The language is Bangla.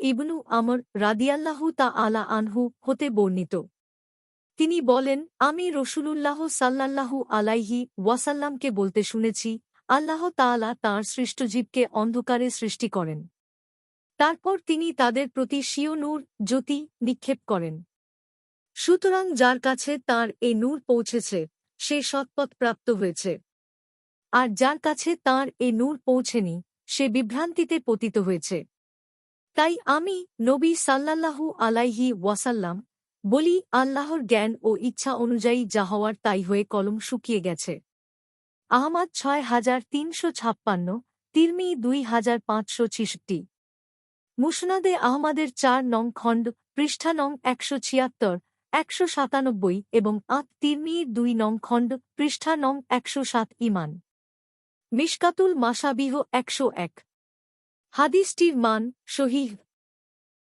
ইবনু আমর রাদিয়াল্লাহু তা আলা আনহু হতে বর্ণিত। তিনি বলেন, আমি রসুলুল্লাহ সাল্লাল্লাহু আলাইহি ওয়াসাল্লামকে বলতে শুনেছি, আল্লাহ তাআলা তাঁর সৃষ্টজীবকে অন্ধকারে সৃষ্টি করেন। তারপর তিনি তাদের প্রতি স্বীয় নূর, জ্যোতি নিক্ষেপ করেন। সুতরাং যার কাছে তার এ নূর পৌঁছেছে, সে সৎপথ প্রাপ্ত হয়েছে। আর যার কাছে তার এ নূর পৌঁছেনি, সে বিভ্রান্তিতে পতিত হয়েছে। তাই আমি নবী সাল্লাল্লাহু আলাইহি ওয়াসাল্লাম বলি, আল্লাহর জ্ঞান ও ইচ্ছা অনুযায়ী যা হওয়ার তাই হয়ে কলম শুকিয়ে গেছে। আহমাদ ছয় হাজার তিনশো ছাপ্পান্ন তিরমি দুই হাজার পাঁচশো ছিষট্টি। মুসনাদে আহমাদের চার নং খণ্ড, পৃষ্ঠা নং একশো ছিয়াত্তর, একশো সাতানব্বই এবং আত তিরমির দুই নং খণ্ড, পৃষ্ঠা নং একশো সাত ইমান। মিশকাতুল মাসাবিহ একশো এক। হাদিসটির মান শহীহ